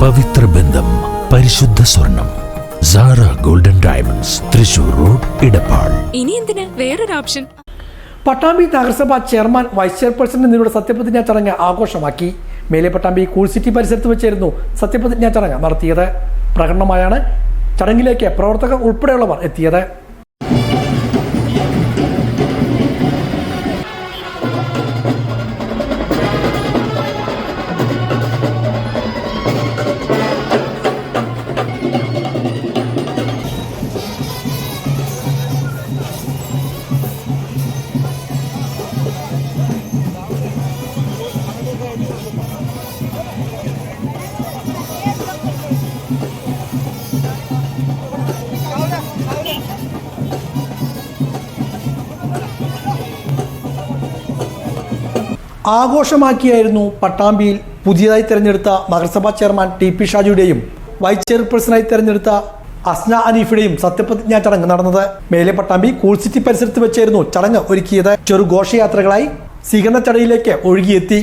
പവിത്ര ബന്ധം പരിശുദ്ധ സ്വർണം Sara golden diamonds Thrissur road Edappal ഇനി എന്തിനാ? വേറൊരു ഓപ്ഷൻ. പട്ടാമ്പി നഗരസഭ ചെയർമാൻ വൈസ് ചെയർപേഴ്സൺ എന്നിവരുടെ സത്യപ്രതിജ്ഞാ ചടങ്ങ് ആഘോഷമാക്കി. മേലെ പട്ടാമ്പി കൂൾ സിറ്റി പരിസരത്ത് വെച്ചായിരുന്നു സത്യപ്രതിജ്ഞാ ചടങ്ങ് നടത്തിയത്. പ്രകടനമായാണ് ചടങ്ങിലേക്ക് പ്രവർത്തകർ ഉൾപ്പെടെയുള്ളവർ എത്തിയത്. ആഘോഷമാക്കിയായിരുന്നു പട്ടാമ്പിയിൽ പുതിയതായി തെരഞ്ഞെടുത്ത നഗരസഭാ ചെയർമാൻ ടി പി ഷാജിയുടെയും വൈസ് ചെയർപേഴ്സണായി തെരഞ്ഞെടുത്ത അസ്ന അനീഫിയുടെയും സത്യപ്രതിജ്ഞാ ചടങ്ങ് നടന്നത്. മേലെ പട്ടാമ്പി കൂൾ സിറ്റി പരിസരത്ത് വെച്ചായിരുന്നു ചടങ്ങ് ഒരുക്കിയത്. ചെറു ഘോഷയാത്രകളായി സ്വീകരണ ചടയിലേക്ക് ഒഴുകിയെത്തി.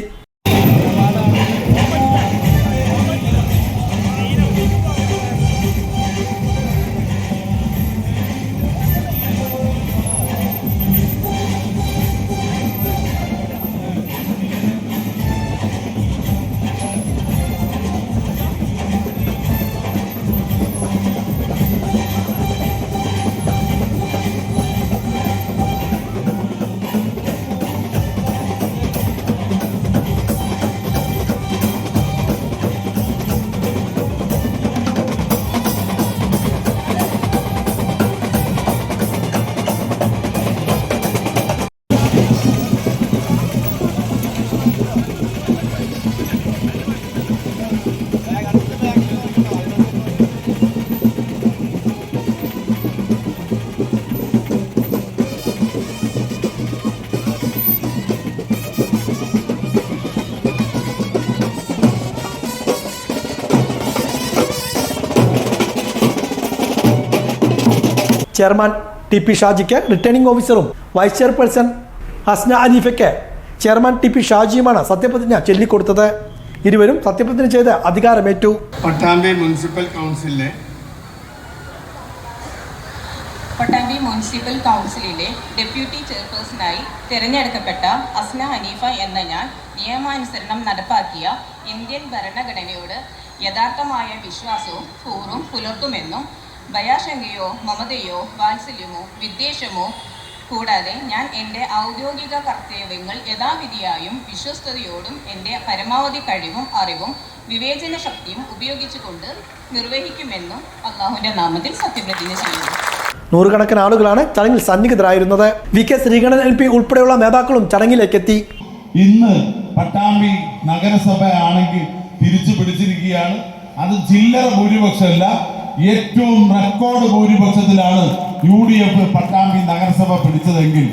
ചെയർമാൻ ടി പി ഷാജിക്ക് റിട്ടേണിംഗ് ഓഫീസറും വൈസ് ചെയർപേഴ്സൺ ഹസ്ന അലീഫയ്ക്ക് ചെയർമാൻ ടി പി ഷാജിയുമാണ് സത്യപ്രതിജ്ഞ ചൊല്ലിക്കൊടുത്തത്. ഇരുവരും സത്യപ്രതിജ്ഞ ചെയ്ത് അധികാരമേറ്റു. പട്ടാമ്പി മുനിസിപ്പൽ കൗൺസിലിലെ പട്ടാമ്പി മുനിസിപ്പൽ കൗൺസിലിലെ ഡെപ്യൂട്ടി ചെയർപേഴ്സണായി തിരഞ്ഞെടുക്കപ്പെട്ട അസ്ന ഹനീഫ എന്ന ഞാൻ നിയമാനുസരണം നടപ്പാക്കിയ ഇന്ത്യൻ ഭരണഘടനയോട് യഥാർത്ഥമായ വിശ്വാസവും കൂറും പുലർത്തുമെന്നും ഭയാശങ്കയോ മമതയോ വാത്സല്യമോ വിദ്വേഷമോ കൂടാതെ ഞാൻ എന്റെ ഔദ്യോഗിക കർത്തവ്യങ്ങൾ യഥാവിധിയായും വിശ്വസ്തയോടും എന്റെ പരമാവധി കഴിവും അറിവും വിവേചന ശക്തിയും ഉപയോഗിച്ചുകൊണ്ട് നിർവഹിക്കുമെന്നും അള്ളാഹുവിന്റെ നാമത്തിൽ സത്യപ്രതിജ്ഞ ചെയ്യുന്നു. നൂറുകണക്കിന് ആളുകളാണ് ചടങ്ങിൽ സന്നിഹിതരായിരുന്നത്. V K Sreekandan M P ഉൾപ്പെടെയുള്ള നേതാക്കളും ചടങ്ങിലേക്കെത്തി. ഇന്ന് പട്ടാമ്പി നഗരസഭ ആണെങ്കിൽ തിരിച്ചു പിടിച്ചിരിക്കുകയാണ്. അത് ചില്ലറ ഭൂരിപക്ഷമല്ല ഏറ്റവും റെക്കോർഡ് ഭൂരിപക്ഷത്തിലാണ് യു ഡി എഫ് പട്ടാമ്പി നഗരസഭ പിടിച്ചതെങ്കിൽ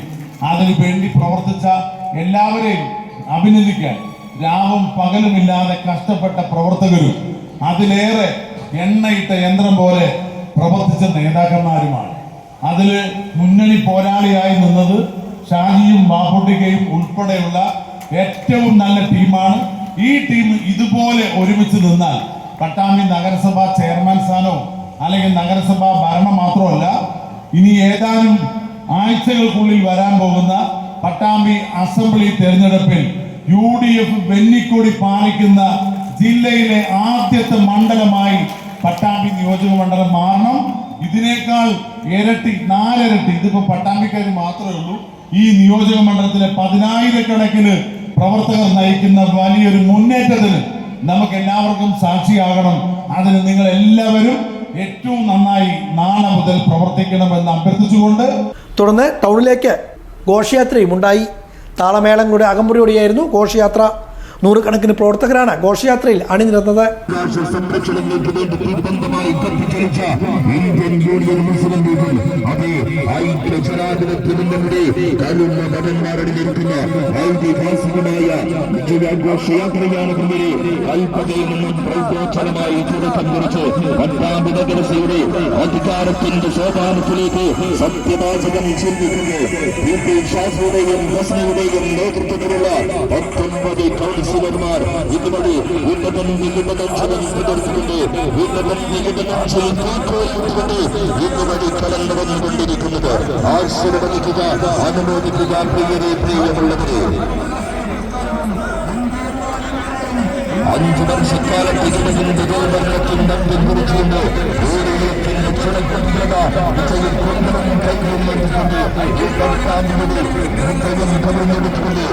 അതിനു വേണ്ടി പ്രവർത്തിച്ച എല്ലാവരെയും അഭിനന്ദിക്കാൻ രാവും പകലുമില്ലാതെ കഷ്ടപ്പെട്ട പ്രവർത്തകരും അതിലേറെ എണ്ണയിട്ട യന്ത്രം പോലെ പ്രവർത്തിച്ച നേതാക്കന്മാരുമാണ്. അതിൽ മുന്നണി പോരാളിയായി നിന്നത് ഷാജിയും ബാപ്പുട്ടിക്കയും ഉൾപ്പെടെയുള്ള ഏറ്റവും നല്ല ടീമാണ്. ഈ ടീം ഇതുപോലെ ഒരുമിച്ച് നിന്നാൽ പട്ടാമ്പി നഗരസഭാ ചെയർമാൻ സ്ഥാനോ അല്ലെങ്കിൽ നഗരസഭാ ഭരണം മാത്രമല്ല ഇനി ഏതാനും ആഴ്ചകൾക്കുള്ളിൽ വരാൻ പോകുന്ന പട്ടാമ്പി അസംബ്ലി തെരഞ്ഞെടുപ്പിൽ യു ഡി എഫ് വെന്നിക്കൊടി പാലിക്കുന്ന ജില്ലയിലെ ആദ്യത്തെ മണ്ഡലമായി പട്ടാമ്പി നിയോജക മണ്ഡലം മാറണം. ഇതിനേക്കാൾ ഇരട്ടി നാലിരട്ടി ഇതിപ്പോ പട്ടാമ്പിക്കാർ മാത്രമേ ഉള്ളൂ. ഈ നിയോജക മണ്ഡലത്തിലെ പതിനായിരക്കണക്കിന് പ്രവർത്തകർ നയിക്കുന്ന വലിയൊരു മുന്നേറ്റത്തിന് നമുക്ക് എല്ലാവർക്കും സാക്ഷിയാകണം. അതിന് നിങ്ങൾ എല്ലാവരും ഏറ്റവും നന്നായി നാളെ മുതൽ പ്രവർത്തിക്കണമെന്ന് അഭ്യർത്ഥിച്ചുകൊണ്ട് തുടർന്ന് ടൗണിലേക്ക് ഘോഷയാത്രയും ഉണ്ടായി. താളമേളങ്ങളുടെ അകമ്പടിയോടെയായിരുന്നു ഘോഷയാത്ര. നൂറുകണക്കിന് പ്രവർത്തകരാണ് ഘോഷയാത്രയിൽ അണിനിരന്നത്. അധികാരത്തിന്റെ സത്യവാചകം ചിന്തിക്കുന്നു നേതൃത്വത്തിലുള്ള പത്തൊമ്പത് കൗൺസിൽ കൗൺസിലർമാർ ഇതുവഴി ഉന്നതം വികടനം പ്രദർശിക്കുന്നത് ഉന്നതം വികടനം ചെയ്തുകൊണ്ട് ഇതുവഴി കടന്നു വന്നുകൊണ്ടിരിക്കുന്നത് ആശീർവദിക്കുക അനുമോദിക്കുക പ്രിയരെ പ്രിയമുള്ളവരെ. അഞ്ചു വർഷക്കാലത്ത് ഇതിന്റെ ഗോവർണത്തിൽ നമ്പി കുറിച്ചുകൊണ്ട് ഓരോരുത്തരുടെ ക്ഷണക്കൊണ്ടത വിജയം കൊണ്ടവൻ കൈകൊള്ളുന്നുണ്ട് ഹൃദയം കവിഞ്ഞെടുത്തുകൊണ്ട്